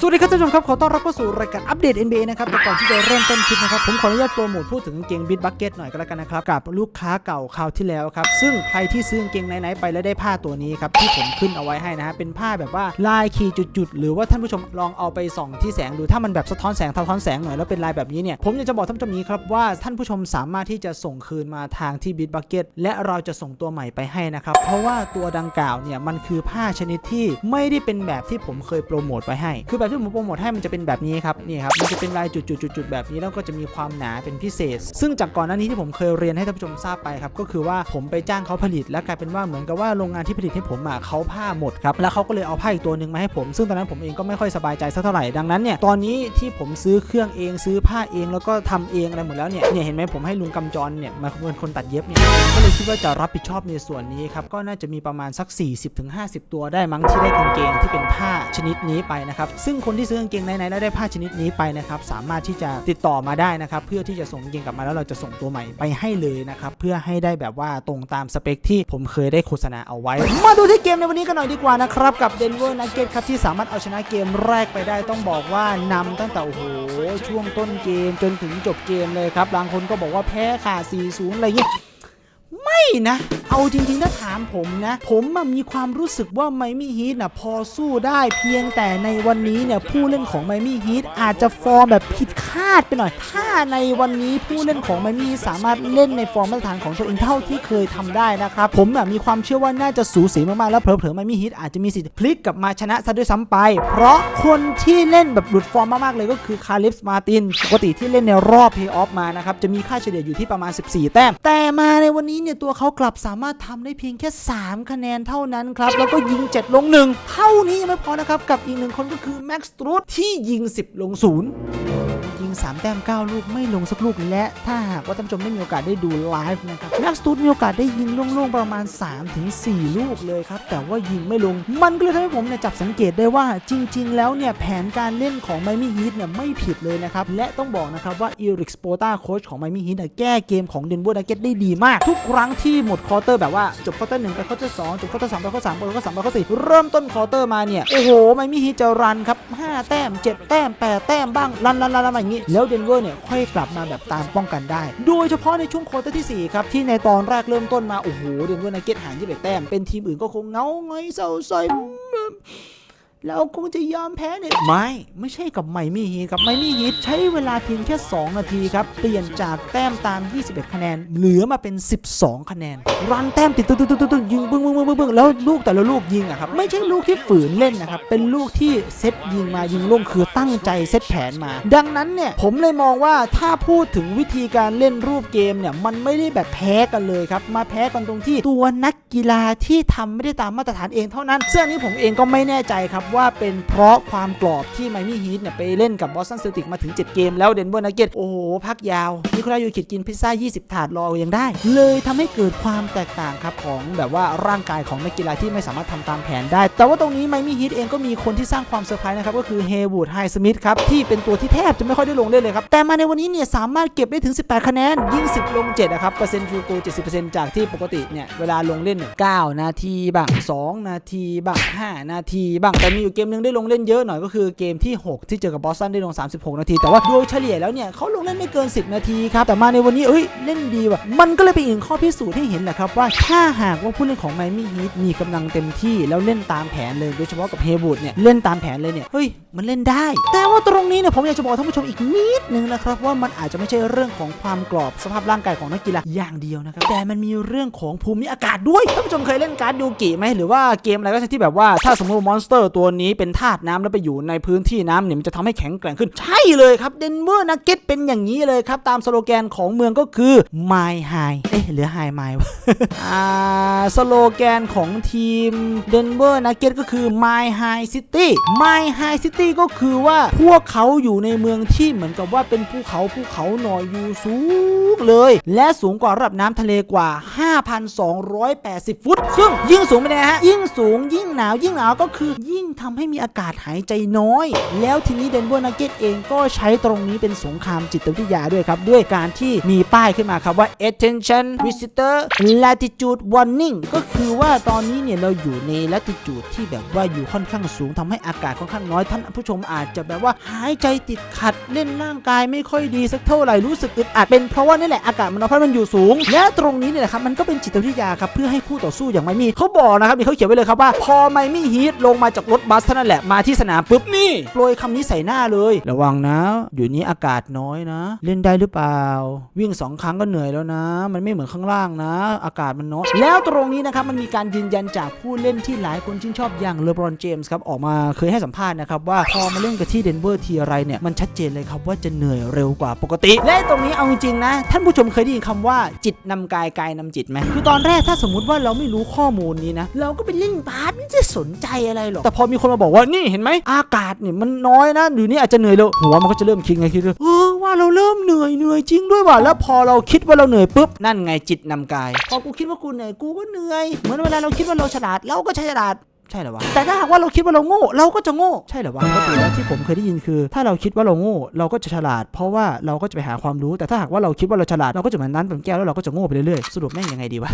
สวัสดีครับท่านผู้ชมครับ ขอต้อนรับเข้าสู่รายการอัปเดต NBA นะครับแต่ก่อนที่จะเริ่มต้นคลิปนะครับ ผมขออนุญาตโปรโมทพูดถึงกางเกงบิดบักเก็ตหน่อยก็แล้วกันนะครับ กับลูกค้าเก่าคราวที่แล้วครับ ซึ่งใครที่ซื้อกางเกงไหนๆไปแล้วได้ผ้าตัวนี้ครับ ที่ผมขึ้นเอาไว้ให้นะฮะเป็นผ้าแบบว่าลายขีดจุดๆ หรือว่าท่านผู้ชมลองเอาไปส่องที่แสงดูถ้ามันแบบสะท้อนแสงสะท้อนแสงหน่อยแล้วเป็นลายแบบนี้เนี่ยผมอยากจะบอกท่านผู้ชมนี้ครับว่าท่านผู้ชมสามารถที่จะส่งคืนมาทางที่บิดบักเก็ตและเราจะส่งตัวใหม่ไปให้นะครับเพราะว่าตัวดังกล่าวเนี่ยมันคือผ้าชนิดที่ไม่ได้เป็นแบบที่ผมเคยโปรโมทไว้ให้คือแบบที่ผมโปรโมทให้มันจะเป็นแบบนี้ครับนี่ครับมันจะเป็นลายจุดๆๆแบบนี้แล้วก็จะมีความหนาเป็นพิเศษ ซึ่งจากก่อนหน้านี้ที่ผมเคยเรียนให้ท่านผู้ชมทราบไปครับก็คือว่าผมไปจ้างเขาผลิต และกลายเป็นว่าเหมือนกับว่าโรงงานที่ผลิตให้ผมอะเขาผ้าหมดครับแล้วเขาก็เลยเอาผ้าอีกตัวหนึ่งมาให้ผม ซึ่งตอนนั้นผมเองก็ไม่ค่อยสบายใจสักเท่าไหร่ดังนั้นเนี่ยตอนนี้ที่ผมซื้อเครื่องเองซื้อผ้าเองแล้วก็ทำเองอะไรหมดแล้วเนี่ยเนี่ยเห็นไหมผมให้ลุงกำจรเนี่ยมาเป็นคนตัดเย็บเนี่ยก็เลยคิดว่าจะรับผิดชอบในส่วนนี้ครับก็น่าจะมีประมาณสัก 40-50 ตัวได้มั้งที่ได้กางเกงที่เป็นผ้าชนิดนี้ไปนะครับซึ่งคนที่ซื้อกางเกงไหนๆแล้วได้ผ้าชนิดนี้ไปนะครับสามารถที่จะติดต่อมาได้นะครับเพื่อที่จะส่งกางเกงกลับมาแล้วเราจะส่งตัวใหม่ไปให้เลยนะครับเพื่อให้ได้แบบว่าตรงตามสเปคที่ผมเคยได้โฆษณาเอาไว้ มาดูที่เกมในวันนี้กันหน่อยดีกว่านะครับกับ Denver Nuggets ครับที่สามารถเอาชนะเกมแรกไปได้ต้องบอกว่านำตั้งแต่โอ้โหช่วงต้นเกมจนถึงจบเกมเลยครับบางคนก็บอกว่าแพ้ขาด4-0อะไรอย่างเงี้ย ไม่นะ เอาจริงๆถ้าถามผมนะ ผมอะมีความรู้สึกว่าไมมี่ฮีทน่ะพอสู้ได้เพียงแต่ในวันนี้เนี่ยผู้เล่นของไมมี่ฮีทอาจจะฟอร์มแบบผิดคาดไปหน่อย ถ้าในวันนี้ผู้เล่นของไมมี่สามารถเล่นในฟอร์มมาตรฐานของตัวเองเท่าที่เคยทำได้นะครับผมอะมีความเชื่อว่าน่าจะสูสีมากๆแล้วเผลอๆไมมี่ฮีทอาจจะมีสิทธิ์พลิกกลับมาชนะซะด้วยซ้ำไป เพราะคนที่เล่นแบบหลุดฟอร์มมากๆเลยก็คือคาริฟส์มาตินปกติที่เล่นในรอบเพย์ออฟมานะครับจะมีค่าเฉลี่ยอยู่ที่ประมาณ 14 แต้มแต่มาในวันนี้เนี่ยตัวเขากลับสามารถทำได้เพียงแค่ 3 คะแนนเท่านั้นครับ แล้วก็ยิง 7 ลง 1 เท่านี้ยังไม่พอนะครับ กับอีกหนึ่งคนก็คือแม็กซ์ตรูดที่ยิง 10 ลง 0 ยิง 3 แต้ม 9 ลูกไม่ลงสักลูก และถ้าหากว่าท่านผู้ชมได้มีโอกาสได้ดูไลฟ์นะครับแม็กซ์ตูดมีโอกาสได้ยิงล่วงๆประมาณ 3-4 ลูกเลยครับ แต่ว่ายิงไม่ลง มันก็เลยทำให้ผมเนี่ยจับสังเกตได้ว่าจริง ๆ แล้วเนี่ยแผนการเล่นของไมมี่ฮีทเนี่ยไม่ผิดเลยนะครับ และต้องบอกนะครับว่าอีริกสโปต้าโค้ชของไมมี่ฮีทแก้เกมของเดนเวอร์ดักเก็ตได้ดีมาก ทุกครั้งที่หมดควอเตอร์แบบว่าจบควอเตอร์หนึ่งไปควอเตอร์สองจบควอเตอร์สามไปควอเตอร์สามไปควอเตอร์สามไปควอเตอร์สี่เริ่มต้นควอเตอร์มาเนี่ยโอ้โหไมมี่ฮีทจะรันครับห้าแต้มเจ็ดแต้มแปดแต้มบ้างรันรันรันรันอย่างนี้ แล้วเดนเวอร์เนี่ยค่อยกลับมาแบบตามป้องกันได้ โดยเฉพาะในช่วงควอเตอร์ที่ 4 ครับ ที่ในตอนแรกเริ่มต้นมา โอ้โห เดนเวอร์นักเก็ตหาร21แต้ม เป็นทีมอื่นก็คงเงาไงเศร้าซอย เราคงจะยอมแพ้เนี่ยไม่ ไม่ใช่กับไมมี่ฮีทกับไมมี่ฮีทใช้เวลาเพียงแค่ 2 นาทีครับ เปลี่ยนจากแต้มตาม 21 คะแนน เหลือมาเป็น 12 คะแนน รันแต้มติดตึ๊ดตึ๊ดตึ๊ดตึ๊ดยิงบึ้งบึ้งบึ้งบึ้งบึ้งแล้วลูกแต่ละลูกยิงอะครับ ไม่ใช่ลูกที่ฝืนเล่นนะครับ เป็นลูกที่เซตยิงมายิงลงคือตั้งใจเซตแผนมา ดังนั้นเนี่ยผมเลยมองว่าถ้าพูดถึงวิธีการเล่นรูปเกมเนี่ยมันไม่ได้แบบแพ้กันเลยครับมาแพ้กันตรงที่ตัวนักกีฬาที่ทำไม่ได้ตามมาตรฐานเองเท่านั้นซึ่งอันนี้ผมเองก็ไม่แน่ใจครับว่าเป็นเพราะความกรอบที่ไมมี่ฮีทเนี่ยไปเล่นกับบอสตันเซลติกมาถึง 7 เกมแล้วเดนเวอร์นักเก็ตโอ้โห พักยาวนิโคลายูคิดกินพิซซ่า 20 ถาดรอยังได้ เลยทำให้เกิดความแตกต่างครับของแบบว่าร่างกายของนักกีฬาที่ไม่สามารถทำตามแผนได้ แต่ว่าตรงนี้ไมมี่ฮีทเองก็มีคนที่สร้างความเซอร์ไพรส์นะครับก็คือเฮวูดไฮสมิธครับที่เป็นตัวที่แทบจะไม่ค่อยได้ลงเล่นเลยครับแต่มาในวันนี้เนี่ยสามารถเก็บได้ถึง 18 คะแนนยิง10 ลง7นะครับเปอร์เซ็นต์ฟิลโก70%จากที่ปกติเนี่ยเวลาลงเล่นเนี่ย9นาทีบ้าง2 นาทีบ้าง5นาทีบ้างแต่มีอยู่เกมหนึงได้ลงเล่นเยอะหน่อยก็คือเกมที่ 6 ที่เจอกับบอสตันได้ลง 36 นาที แต่ว่าโดยเฉลี่ยแล้วเนี่ยเขาลงเล่นไม่เกิน 10 นาทีครับ แต่มาในวันนี้เอ้ยเล่นดีว่ะ มันก็เลยเป็นอีกข้อพิสูจน์ให้เห็นแหละครับว่าถ้าหากว่าผู้เล่นของไมมี่ฮีทมีกำลังเต็มที่แล้วเล่นตามแผนเลยโดยเฉพาะกับเฮบูดเนี่ยเล่นตามแผนเลยเนี่ยเฮ้ยมันเล่นได้ แต่ว่าตรงนี้เนี่ยผมอยากจะบอกท่านผู้ชมอีกนิดนึงนะครับว่ามันอาจจะไม่ใช่เรื่องของความกรอบสภาพร่างกายของนักกีฬาอย่างเดียวนะครับแต่มันมีเรื่องของภูมิอากาศด้วยท่านผู้ชมเคยเล่นการ์ดยูกิไหมหรือว่าเกมอะไรก็ที่แบบว่าถ้าสมมติมอนสเตอร์ตัวนี้เป็นธาตุน้ำแล้วไปอยู่ในพื้นที่น้ำเนี่ยมันจะทำให้แข็งแกร่งขึ้น ใช่เลยครับเดนเวอร์นักเก็ตเป็นอย่างนี้เลยครับ ตามสโลแกนของเมืองก็คือ My High เอ๊ะหลือ High My วะอ่าสโลแกนของทีมเดนเวอร์นักเก็ตก็คือ My High City My High City ก็คือว่าพวกเขาอยู่ในเมืองที่เหมือนกับว่าเป็นภูเขาภูเขาหน่อยอยู่สูงเลย และสูงกว่าระดับน้ำทะเลกว่า 5,280 ฟุต ซึ่งยิ่งสูงไปเลยฮะ ยิ่งสูงยิ่งหนาวยิ่งหนาวก็คือยิ่งทำให้มีอากาศหายใจน้อย แล้วทีนี้เดนเวอร์นักเก็ตเองก็ใช้ตรงนี้เป็นสงครามจิตวิทยาด้วยครับ ด้วยการที่มีป้ายขึ้นมาครับว่า attention visitor latitude warning ก็คือว่าตอนนี้เนี่ยเราอยู่ใน latitude ที่แบบว่าอยู่ค่อนข้างสูงทำให้อากาศค่อนข้างน้อยท่านผู้ชมอาจจะแบบว่าหายใจติดขัดเล่นร่างกายไม่ค่อยดีสักเท่าไหร่รู้สึกอึดอัดเป็นเพราะว่านี่แหละอากาศมันน้อยเพราะมันอยู่สูง และตรงนี้เนี่ยแหละครับมันก็เป็นจิตวิทยาครับเพื่อให้คู่ต่อสู้อย่างไมมี่เขาบอกนะครับนี่เขาเขียนไว้เลยครับว่าพอไมมี่ฮีทลงมาจากรถบัสเท่านั้นแหละมาที่สนามปุ๊บนี่โปรยคำนี้ใส่หน้าเลย ระวังนะ อยู่นี้อากาศน้อยนะ เล่นได้หรือเปล่า วิ่งสองครั้งก็เหนื่อยแล้วนะ มันไม่เหมือนข้างล่างนะ อากาศมันน้อยแล้วตรงนี้นะครับมันมีการยืนยันจากผู้เล่นที่หลายคนชื่นชอบอย่างเลบรอนเจมส์ครับออกมาเคยให้สัมภาษณ์นะครับว่าพอมาเล่นกับที่เดนเวอร์ทีไรเนี่ยมันชัดเจนเลยครับว่าจะเหนื่อยเร็วกว่าปกติ และตรงนี้เอาจริงๆนะ ท่านผู้ชมเคยได้ยินคำว่าจิตนำกายกายนำจิตไหมคือตอนแรกถ้าสมมุติว่าเราไม่รู้ข้อมูลนี้นะเราก็ไปเล่นบาสไม่จะสนใจอะไรหรอกแต่พอมีคนมาบอกว่านี่เห็นไหมอากาศเนี่ยมันน้อยนะอยู่นี่อาจจะเหนื่อยแล้วหัวมันก็จะเริ่มคิดไงคิดเลยเออว่าเราเริ่มเหนื่อยเหนื่อยจริงด้วยว่ะแล้วพอเราคิดว่าเราเหนื่อยปุ๊บนั่นไงจิตนำกายพอกูคิดว่ากูเหนื่อยกูก็เหนื่อยเหมือนเวลาเราคิดว่าเราฉลาดเราก็ฉลาด ใช่เหรอวะแต่ถ้าหากว่าเราคิดว่าเราโง่เราก็จะโง่ใช่เหรอวะปกติแล้วที่ผมเคยได้ยินคือ ถ้าเราคิดว่าเราโง่เราก็จะฉลาด เพราะว่าเราก็จะไปหาความรู้ แต่ถ้าหากว่าเราคิดว่าเราฉลาดเราก็จะเหมือนนั้นเป็นแก้วแล้วเราก็จะโง่ไปเรื่อยๆสรุปแม่งยังไงดีวะ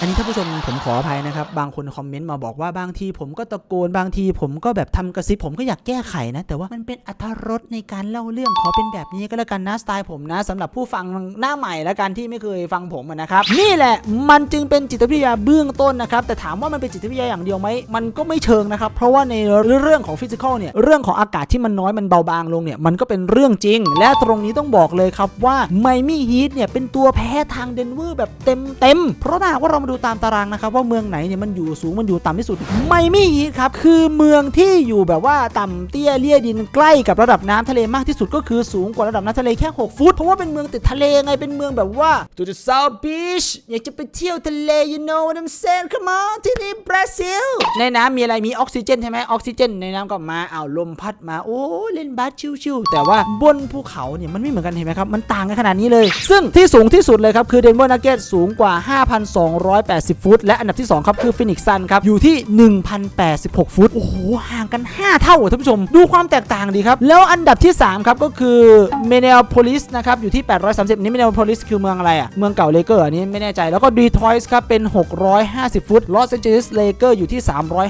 อันนี้ท่านผู้ชมผมขออภัยนะครับบางคนคอมเมนต์มาบอกว่าบางทีผมก็ตะโกนบางทีผมก็แบบทำกระซิบผมก็อยากแก้ไขนะ แต่ว่ามันเป็นอรรถรสในการเล่าเรื่องขอเป็นแบบนี้ก็แล้วกันนะสไตล์ผมนะสำหรับผู้ฟังหน้าใหม่แล้วกันที่ไม่เคยฟังผมอะนะครับนี่แหละมันจึงเป็นจิตวิทยาเบื้องต้นนะครับแต่ถามว่ามันเป็นจิตวิทยาอย่างเดียวไหมมันก็ไม่เชิงนะครับ เพราะว่าในเรื่องของฟิสิกอลเนี่ยเรื่องของอากาศที่มันน้อยมันเบาบางลงเนี่ยมันก็เป็นเรื่องจริง และตรงนี้ต้องบอกเลยครับว่าไมมี่ฮีทเนี่ยเป็นตัวแพ้ทางเดนเวอร์แบบเต็มเต็มๆเพราะถ้ากว่าเรามาดูตามตารางนะครับว่าเมืองไหนเนี่ยมันอยู่สูงมันอยู่ต่ำที่สุดไมมี่ฮีทครับคือเมืองที่อยู่แบบว่าต่ำเตี้ยเลี่ยดินใกล้กับระดับน้ำทะเลมากที่สุดก็คือสูงกว่าระดับน้ำทะเลแค่ 6 ฟุต เพราะว่าเป็นเมืองติดทะเลไงเป็นเมืองแบบว่า to the south beach อยากจะไปเที่ยวทะเล you know what I'm saying come on ที่นี่บราซิลในน้ำมีอะไรมีออกซิเจนใช่ไหมออกซิเจน ในน้ำก็มาเอาลมพัดมาโอ้เล่นบาสชิวๆแต่ว่าบนภูเขาเนี่ยมันไม่เหมือนกันเห็นไหมครับมันต่างกันขนาดนี้เลย ซึ่งที่สูงที่สุดเลยครับคือเดนเวอร์นักเก็ตสูงกว่า 5,280 ฟุต และอันดับที่ 2 ครับ คือฟินิกซ์ซันครับ อยู่ที่ 1,086 ฟุต โอ้โห ห่างกัน 5 เท่าอะท่านผู้ชม ดูความแตกต่างดีครับ แล้วอันดับที่ 3 ครับ ก็คือเมเนลโพลิสนะครับ อยู่ที่ 830 นี่เมเนลโพลิสคือเมืองอะไรอะ เมืองเก่าเลเกอร์อันนี้ไม่แน่ใจแล้วก็ดีทรอยส์ครับ เป็น 650 ฟุตลอสแอนเจลิสเลเกอร์อยู่ที่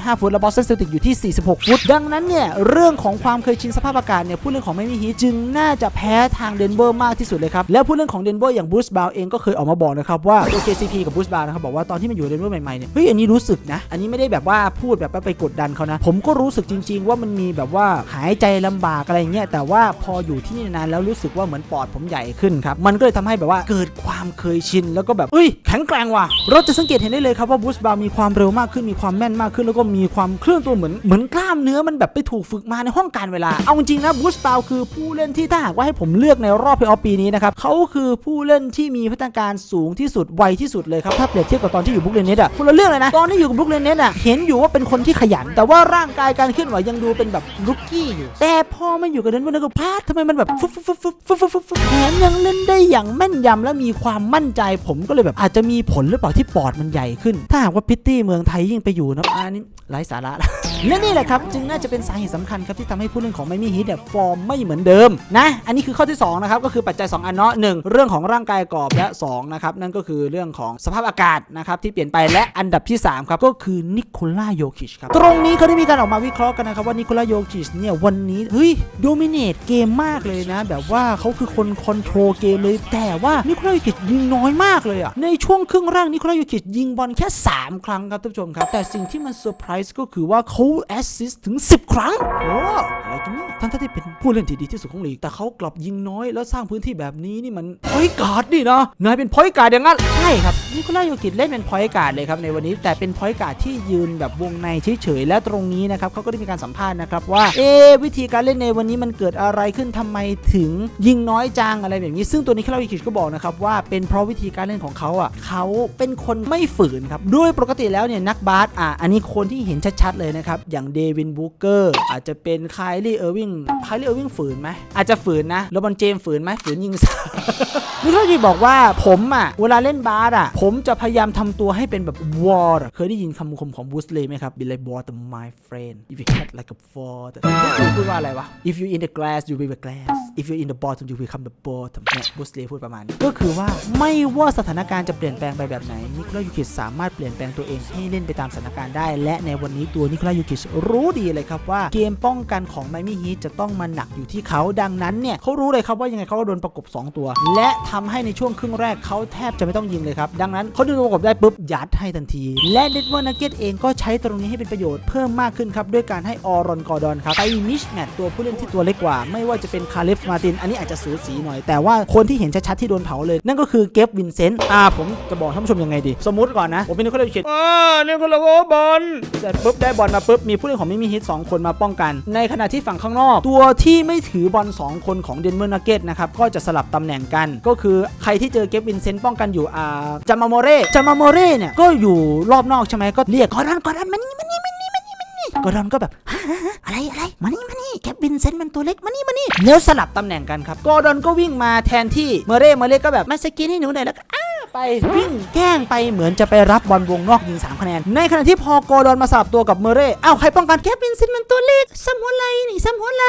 5 ฟุตและบอสตันเซลติกอยู่ที่ 46 ฟุต ดังนั้นเนี่ย เรื่องของความเคยชินสภาพอากาศเนี่ยผู้เล่นของไม่มีฮีจึงน่าจะแพ้ทางเดนเวอร์มากที่สุดเลยครับ แล้วผู้เล่นของเดนเวอร์อย่างบูสบาวเองก็เคยออกมาบอกนะครับว่า OKCP กับบูสบาวนะครับบอกว่าตอนที่มันอยู่เดนเวอร์ใหม่ๆเนี่ยเฮ้ยอันนี้รู้สึกนะ อันนี้ไม่ได้แบบว่าพูดแบบไปกดดันเขานะ ผมก็รู้สึกจริง ๆ ว่ามันมีแบบว่าหายใจลำบากอะไรเงี้ยแต่ว่าพออยู่ที่นี่นานแล้วรู้สึกว่าเหมือนปอดผมใหญ่ขึ้นครับมันก็เลยทำให้แบบว่าเกิดความเคยชินแล้วก็แบบเอ้ยแข็งแกร่งว่ะเราจะสังเกตเห็นได้เลยครับว่าบูสบาวมีความเร็วมากขึ้นมีความแม่นมากขึ้นแล้วก็มมีความเคลื่อนตัวเหมือนเหมือนกล้ามเนื้อมันแบบไปถูกฝึกมาในห้องการเวลา เอาจริงนะบูสตาวคือผู้เล่นที่ถ้าหากว่าให้ผมเลือกในรอบเพลย์ออฟปีนี้นะครับเขาคือผู้เล่นที่มีพัฒนาการสูงที่สุดไวที่สุดเลยครับถ้าเปรียบเทียบกับตอนที่อยู่บุกเลนเนตอะคนละเรื่องเลยนะตอนที่อยู่กับบุกเลนเนตอะเห็นอยู่ว่าเป็นคนที่ขยัน แต่ว่าร่างกายการเคลื่อนไหวยังดูเป็นแบบลุกกี้อยู่แต่พอมาอยู่กับเดนเวอร์แล้ก็พาดทำไมมันแบบฟุ๊บฟุ๊ฟฟุ๊ฟฟุ๊แถมยังเล่นได้อย่างแม่นยำและมีความมั่นใจผมก็เลยแบบอาจจะมีผลหรือเปล่าที่ปอดมันใหญ่ขึ้น ถ้าหากว่าพิตตี้เมืองไทยยิ่งไปอยู่นะอันนี้ ไร้สาระแล้ว และนี่แหละครับจึงน่าจะเป็นสาเหตุสำคัญครับที่ทำให้ผู้เล่นของไมมี่ฮีทเนี่ยฟอร์มไม่เหมือนเดิมนะอันนี้คือข้อที่2นะครับก็คือปัจจัย 2 อันเนาะหนึ่งเรื่องของร่างกายกรอบและ2นะครับนั่นก็คือเรื่องของสภาพอากาศนะครับที่เปลี่ยนไปและอันดับที่3ครับก็คือนิโคล่าโยคิชครับตรงนี้เขาได้มีการออกมาวิเคราะห์กันนะครับว่านิโคล่าโยคิชเนี่ยวันนี้เฮ้ยโดมิเนตเกมมากเลยนะ แบบว่าเขาคือคนคอนโทรลเกมเลย แต่ว่านิโคล่าโยคิชยิงน้อยมากเลยอะในช่วงครึ่งแรกนิโคล่าโยคิชยิงบอลแค่ 3 ครั้งครับท่านผู้ชมครับแต่สิ่งที่มันเซอร์ไพรส์ก็คือว่าเขาแอสซิสต์ถึง 10 ครั้งโอ้อะไรกันเนี่ยทั้งๆที่เป็นผู้เล่นที่ดีที่สุดของลีก แต่เขากลับยิงน้อยแล้วสร้างพื้นที่แบบนี้นี่มันพอยการ์ดนี่นะ นายเป็นพอยการ์ดอย่างนั้น ใช่ครับนิโคล่าโยกิชเล่นเป็นพอยการ์ดเลยครับในวันนี้ แต่เป็นพอยการ์ดที่ยืนแบบวงในเฉยๆ และตรงนี้นะครับเขาก็ได้มีการสัมภาษณ์นะครับว่า เอะวิธีการเล่นในวันนี้มันเกิดอะไรขึ้นทำไมถึงยิงน้อยจังอะไรแบบนี้ ซึ่งตัวนี้นิโคล่าโยกิชก็บอกนะครับว่าเป็นเพราะวิธีการเล่นของเขาอะเขาเป็นคนไม่ฝืนครับด้วยปกติแล้วเนี่ยนักบาสอะอันนี้คนที่เห็นชัดๆเลยนะครับอย่างเดวินบูเกอร์อาจจะเป็นไคลลี่เออร์วิงไคลลี่เออร์วิงฝืนไหมอาจจะฝืนนะแล้วบอลเจมส์ฝืนไหมฝืนยิงนิโคลัสยูบอกว่าผมอะเวลาเล่นบาสอะ ผมจะพยายามทำตัวให้เป็นแบบวอร์เคยได้ยินคำคมของบูสเลย์ไหมครับ be like water my friend if you cat like a water พูดว่าอะไรวะ if you in the glass you be the glass if you in the bottom you become the bottom เนี่ยบูสเลย์พูดประมาณนี้ก็คือว่าไม่ว่าสถานการณ์จะเปลี่ยนแปลงไปแบบไหนนิโคลัสยูคิชสามารถเปลี่ยนแปลงตัวเองให้เล่นไปตามสถานการณ์ได้ และในวันนี้ตัวนิโคลัสยูคิชรู้ดีเลยครับว่าเกมป้องกันของไมมี่ฮีทจะต้องมาหนักอยู่ที่เขาดังนั้นเนี่ยเขารู้เลยครับว่ายังไงเขาก็โดนประกบสองตัว และทำให้ในช่วงครึ่งแรกเขาแทบจะไม่ต้องยิงเลยครับ ดังนั้นเขาดึงตัวประกบได้ปุ๊บยัดให้ทันที และเดนเวอร์นักเก็ตเองก็ใช้ตรงนี้ให้เป็นประโยชน์เพิ่มมากขึ้นครับ ด้วยการให้ออรอนกอร์ดอนครับไปมิชแมตตัวผู้เล่นที่ตัวเล็กกว่า ไม่ว่าจะเป็นคาเลฟมาติน อันนี้อาจจะสูสีหน่อย แต่ว่าคนที่เห็นชัดๆที่โดนเผาเลย นั่นก็คือเกฟวินเซนต์อ่าผมจะบอกท่านผู้ชมยังไงดี สมมุติก่อนนะผมเป็นนิโคลัสเคนอ่านิโคลัสโอบอลเสร็จปุ๊บได้บอลมาปุ๊บมีผู้เล่นของมิมิฮิตสองคนมาป้องกัน ในขณะที่ฝั่งข้างนอก ตัวที่ไม่ถือบอลสองคนของเดนเวอร์นักเก็ตนะครับก็จะสลับตำแหน่งกันก็คือใครที่เจอเกฟวินเซนต์ป้องกันอยู่อ่าจามาโมเร่จามาโมเร่เนี่ยก็อยู่รอบนอกใช่ไหมก็เรียกกอร์ดอนกอร์ดอนมานี่มานี่มานี่มานี่มานี่กอร์ดอนก็แบบอะไรอะไรมานี่มานี่แคปวินเซนต์มันตัวเล็กมานี่มานี่แล้วสลับตำแหน่งกันครับกอรอนก็วิ่งมาแทนที่เมเร่เมเร่ก็แบบมาสกินให้หนูหน่อยแล้วก็อ้า ไปวิ่งแกล้งไปเหมือนจะไปรับบอลวงนอกยิง3คะแนน ในขณะที่พอกรดอนมาสลับตัวกับเมเร่อ้าวใครป้องกันแคปวินเซนมันตัวเล็กซ้ำหัวไหลนี่ซ้ำหัวไหล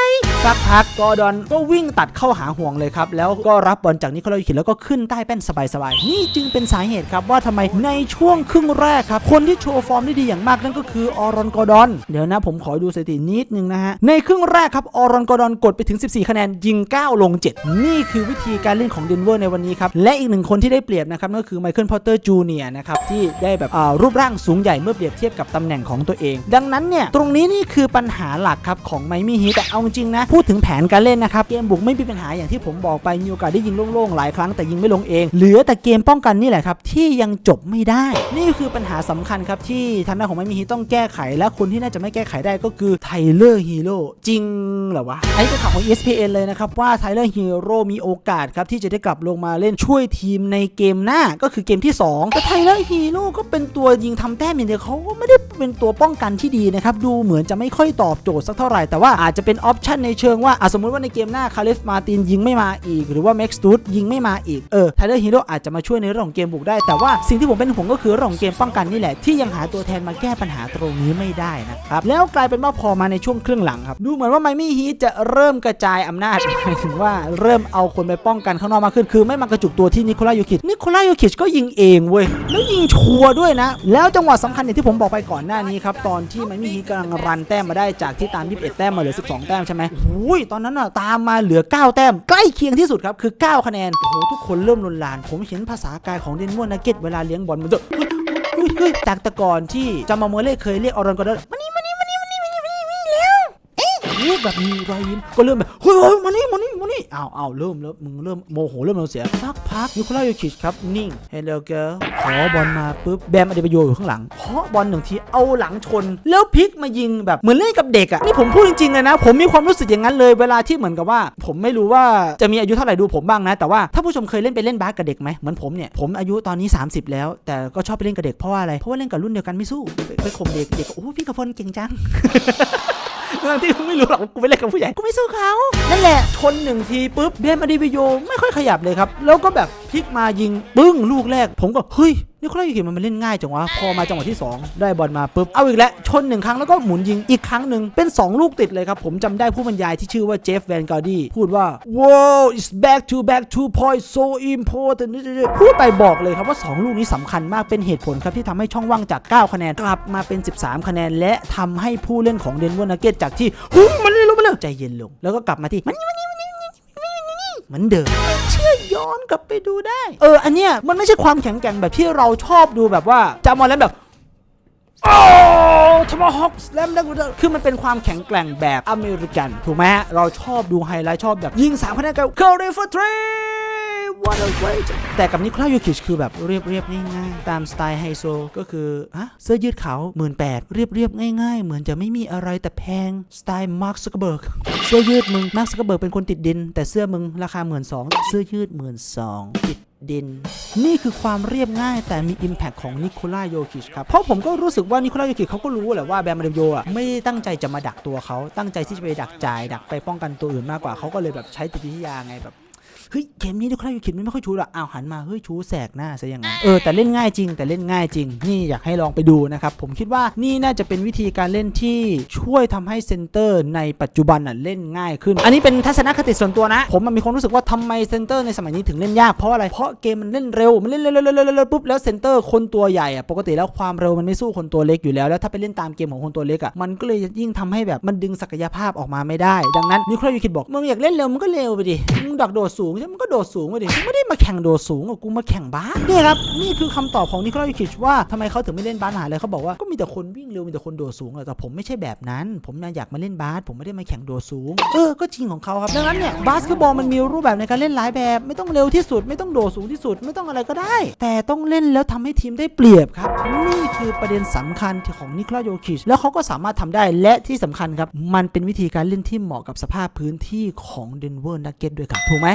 สักพักกรดอนก็วิ่งตัดเข้าหาห่วงเลยครับ แล้วก็รับบอลจากนิโคลัสยูคิดแล้วก็ขึ้นใต้แป้นสบายๆ นี่จึงเป็นสาเหตุครับว่าทำไมในช่วงครึ่งแรกครับ คนที่โชว์ฟอร์มได้ดีอย่างมากนั่นก็คือออรอนกรดอน เดี๋ยวนะผมขอดูสถิตินิดนึงนะฮะ ในครึ่งแรกครับออรอนกรดอนกดไปถึง 14 คะแนนยิง 9 ลง 7 นี่คือวิธีการเล่นของเดนเวอร์ในวันนี้ครับ และอีกหนึ่งคนที่ได้เปรียบนะครับนั่นก็คือไมเคิลพอตเตอร์จูเนียนะครับที่ได้แบบรูปร่างสูงใหญ่เมื่อเปรียบเทียบกับตำแหน่งของตัวเอง ดังนั้นเนี่ยตรงนี้นี่คือปัญหาหลักครับของไมมี่ฮีแต่เอาจริงนะ พูดถึงแผนการเล่นนะครับ เกมบุกไม่มีปัญหาอย่างที่ผมบอกไปมีโอกาสได้ยิงโล่งๆหลายครั้งแต่ยิงไม่ลงเอง เหลือแต่เกมป้องกันนี่แหละครับที่ยังจบไม่ได้ นี่คือปัญหาสำคัญครับที่ทางด้านของไมมี่ฮีต้องแก้ไข และคนที่น่าจะไม่แก้ไขได้ก็คือไทเลอร์ฮีโร่จริงเหรอวะไอ้เป็นข่าวของ ESPN เลยนะครับว่าไทเลอร์ฮีโร่มีโอกาสครับที่จะได้กลับลงมาเล่นช่วยทีมในเกมหน้าก็คือเกมที่ 2 แต่ไทเลอร์ฮีโร่ก็เป็นตัวยิงทำแต้มอย่างเดียวเขาก็ไม่ได้เป็นตัวป้องกันที่ดีนะครับดูเหมือนจะไม่ค่อยตอบโจทย์สักเท่าไหร่แต่ว่าอาจจะเป็นออปชันในเชิงว่าสมมติว่าในเกมหน้าคาเลฟมาตินยิงไม่มาอีก หรือว่าแม็กซ์ตูดยิงไม่มาอีกเออไทเลอร์ฮีโร่อาจจะมาช่วยในเรื่องของเกมบุกได้ แต่ว่าสิ่งที่ผมเป็นห่วงก็คือเรื่องของเกมป้องกันนี่แหละที่ยังหาตัวแทนมาแก้ปัญหาตรงนี้ไม่ได้นะครับแล้วกลายเป็นว่าพอมาในช่วงครึ่งหลังครับดูเหมือนว่าไมมี่ฮีจะเริ่มกระจายอำนาจหมายถึงว่าเริ่มเอาคนไปป้องกันข้างนอกมากขึ้นคือไม่มากระจุกตัวที่นิโคลายูคิชนิโคลายูคิชก็ยิงเองเว้ย แล้วยิงชัวร์ด้วยนะ แล้วจังหวะสำคัญอย่างที่ผมบอกไปก่อนหน้านี้ครับ ตอนที่ไมมี่ฮีกำลังรันแต้มมาได้จากที่ตาม 21 แต้มมาเหลือ 12 แต้มใช่ไหมโอ้ยตอนนั้นอะตามมาเหลือ 9 แต้ม ใกล้เคียงที่สุดครับ คือ 9 คะแนน โอ้โห ทุกคนเริ่มลนลาน ผมเห็นภาษากายของเดนมอนนักเก็ตเวลาเลี้ยงบอลมันจะเฮ้ยเฮ้ยเฮ้ยจากแต่ก่อนที่จามาโมเล่เคยเรียกออรอนกอร์ดอนมานี่ เอ๊ะเรียกแบบมีรอยยิ้มก็เริ่มแบบเฮ้ยเฮ้ยมานี่มานี่มานี่อ้าวอ้าวเริ่มแล้วมึงเริ่มโมโหเริ่มเราเสียสักพักนิโคลายูคิชครับนิ่ง Hello girl ขอบอลมาปุ๊บแบมอเดบโยอยู่ข้างหลังเคาะบอลหนึ่งทีเอาหลังชน แล้วพลิกมายิงแบบเหมือนเล่นกับเด็กอะนี่ผมพูดจริงๆเลยนะ ผมมีความรู้สึกอย่างนั้นเลยเวลาที่เหมือนกับว่า ผมไม่รู้ว่าจะมีอายุเท่าไหร่ดูผมบ้างนะ แต่ว่าถ้าผู้ชมเคยเล่นไปเล่นบาสกับเด็กไหมเหมือนผมเนี่ยผมอายุตอนนี้ 30 แล้ว แต่ก็ชอบไปเล่นกับเด็กเพราะว่าอะไรเพราะว่าเล่นกับรุ่นเดียวกันไม่สู้ไปข่มเด็กเด็กโอ้พี่กระพลเก่งจัง ทั้งที่ไม่รู้หรอกกูไปเล่นกับผู้ใหญ่กูไม่สู้เขานั่นแหละชนหนึ่งทีปุ๊บเบมอดีวิโยไม่ค่อยขยับเลยครับ แล้วก็แบบพลิกมายิงปึ้งลูกแรก ผมก็เฮ้ย นี่เขาเล่นอยู่มันเล่นง่ายจังวะ พอมาจังหวะที่ 2 ได้บอลมาปุ๊บ เอาอีกแล้ว ชนหนึ่งครั้งแล้วก็หมุนยิงอีกครั้งหนึ่งเป็น 2 ลูกติดเลยครับ ผมจำได้ผู้บรรยายที่ชื่อว่าเจฟแวนการ์ดีพูดว่า wow it's back to back to point so important พูดไปบอกเลยครับว่า 2 ลูกนี้สำคัญมากเป็นเหตุผลครับที่ทำให้ช่องว่างจาก 9 คะแนนกลับมาเป็น 13 คะแนน และทำให้ผู้เล่นของเดนเวอร์นักเก็ตจากที่หุ้มมันเลยลงมาเลยใจเย็นลง แล้วก็กลับมาที่มันนี่มันนี่มันนี่มันนี่เหมือนเดิมไม่เชื่อ ย้อนกลับไปดูได้ เออ อันเนี้ยมันไม่ใช่ความแข็งแกร่งแบบที่เราชอบดูแบบว่าจามาแล้วแบบโอ้ทมฮอกแลมดังคือมันเป็นความแข็งแกร่งแบบอเมริกัน ถูกไหมฮะ เราชอบดูไฮไลท์ชอบแบบยิงสามคะแนนกับเคอร์รีฟอร์ทรี แต่กับนิโคลาโยคิชคือแบบเรียบเรียบๆง่ายๆ ตามสไตล์ไฮโซก็คือฮะเสื้อยืดขาวหมื่นแปดเรียบเรียบๆง่ายๆ เหมือนจะไม่มีอะไรแต่แพง สไตล์มาร์คซักเบิร์กเสื้อยืดมึงมาร์คซักเบิร์กเป็นคนติดดิน แต่เสื้อมึงราคาหมื่นสองเสื้อยืดหมื่นสองติดดิน นี่คือความเรียบง่ายแต่มี Impact ของนิโคล่าโยคิชครับ เพราะผมก็รู้สึกว่านิโคล่าโยคิชเขาก็รู้แหละว่าแบมมาเดโยอะไม่ได้ตั้งใจจะมาดักตัวเขาตั้งใจที่จะไปดักจ่าย ดักไปป้องกันตัวอื่นมากกว่าเขาก็เลยแบบใช้จิตวิทยาไงแบบ เฮ้ยเกมนี้ดูคลายูคิดมันไม่ค่อยชูหรอกอ้าวหันมาเฮ้ยชูแสกหน้าซะอย่างนั้นเออแต่เล่นง่ายจริงแต่เล่นง่ายจริง นี่อยากให้ลองไปดูนะครับผมคิดว่านี่น่าจะเป็นวิธีการเล่นที่ช่วยทำให้เซนเตอร์ในปัจจุบันน่ะเล่นง่ายขึ้น อันนี้เป็นทัศนคติส่วนตัวนะ ผมมันมีความรู้สึกว่าทำไมเซนเตอร์ในสมัยนี้ถึงเล่นยากเพราะอะไรเพราะเกมมันเล่นเร็วมันเล่นเร็วๆๆๆๆปุ๊บแล้วเซนเตอร์คนตัวใหญ่อะปกติแล้วความเร็วมันไม่สู้คนตัวเล็กอยู่แล้วแล้วถ้าไปเล่นตามเกมของคนตัวเล็กอะมันก็เลยยิ่งทำให้แบบมันดึงศักยภาพออกมาไม่ได้ ดังนั้นนิโคลยูคิดบอกมึงอยากเล่นเร็วมึงก็เร็วไปดิมึงดักโดดสูงใช่มมึงก็โดดสูงไปดิกูไม่ได้มาแข่งโดดสูงอะกูมาแข่งบาสนี่ครับนี่คือคำตอบของนิโคลยูคิดว่าทำไมเขาถึงไม่เล่นบาสหาเลยเขาบอกว่าก็มีแต่คนวิ่งเร็วมีแต่คนโดดสูงอะแต่ผมไม่ใช่แบบนั้น ผมอยากมาเล่นบาสผมไม่ได้มาแข่งโดดสูงเออก็จริงของเขาครับดังนั้นเนี่ยบาสเกตบอลมันมีรูปแบบในการเล่นหลายแบบ ไม่ต้องเร็วที่สุด ไม่ต้องโดดสูงที่สุด ไม่ต้องอะไรก็ได้ แต่ต้องเล่นแล้วทำให้ทีมได้เปรียบครับ นี่คือประเด็นสำคัญของนิโคลาโยคิชแล้วเขาก็สามารถทำได้และที่สำคัญครับมันเป็นวิธีการเล่นที่เหมาะกับสภาพพื้นที่ของเดนเวอร์นักเก็ตด้วยครับถูกไหม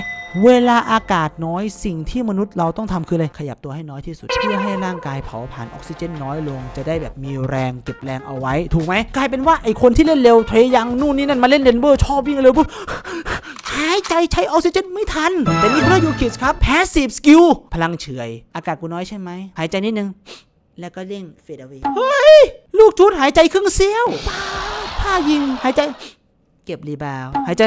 เวลาอากาศน้อยสิ่งที่มนุษย์เราต้องทำคืออะไรขยับตัวให้น้อยที่สุด เพื่อให้ร่างกายเผาผลาญออกซิเจนน้อยลง จะได้แบบมีแรงเก็บแรงเอาไว้ ถูกไหมกลายเป็นว่าไอคนที่เล่นเร็วเทยังนู่นนี่นั่นมาเล่นเดนเวอร์ชอบวิ่งเร็วปุ๊บหายใจใช้ออกซิเจนไม่ทัน แต่นี่พระยูคิสครับ passive skill พลังเฉย อากาศกูน้อยใช่ไหมหายใจนิดนึง แล้วก็เร่งเฟดเอาไว้เฮ้ย ลูกชุดหายใจครึ่งเซี่ยวป้าดผ้ายิงหายใจ เก็บรีบาวหายใจ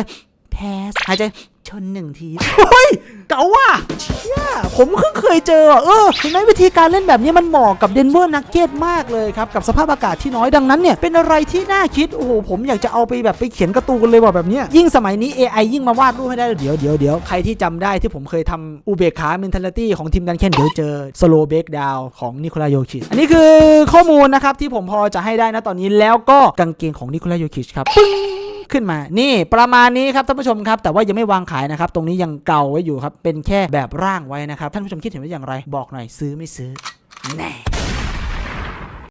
แพสหายใจ ชนหนึ่งที เฮ้ย เก๋าว่ะเชี่ยผมเพิ่งเคยเจออะเออเห็นไหมวิธีการเล่นแบบนี้มันเหมาะกับเดนเวอร์นักเก็ตมากเลยครับ กับสภาพอากาศที่น้อยดังนั้นเนี่ย เป็นอะไรที่น่าคิด โอ้โห ผมอยากจะเอาไปแบบไปเขียนการ์ตูนเลยว่ะแบบเนี้ยยิ่งสมัยนี้ AI ยิ่งมาวาดรูปให้ได้ เดี๋ยวเดี๋ยวเดี๋ยวใครที่จำได้ที่ผมเคยทำอุเบกขา mentality ของทีมดันเคนเดี๋ยวเจอ slow break down ของนิโคลาโยคิชอันนี้คือข้อมูลนะครับที่ผมพอจะให้ได้นะตอนนี้แล้วก็กางเกงของนิโคลาโยคิชครับปึ้ง ขึ้นมา นี่ประมาณนี้ครับท่านผู้ชมครับ แต่ว่ายังไม่วางขายนะครับ ตรงนี้ยังเก่าไว้อยู่ครับ เป็นแค่แบบร่างไว้นะครับ ท่านผู้ชมคิดเห็นว่าอย่างไร บอกหน่อยซื้อไม่ซื้อแน่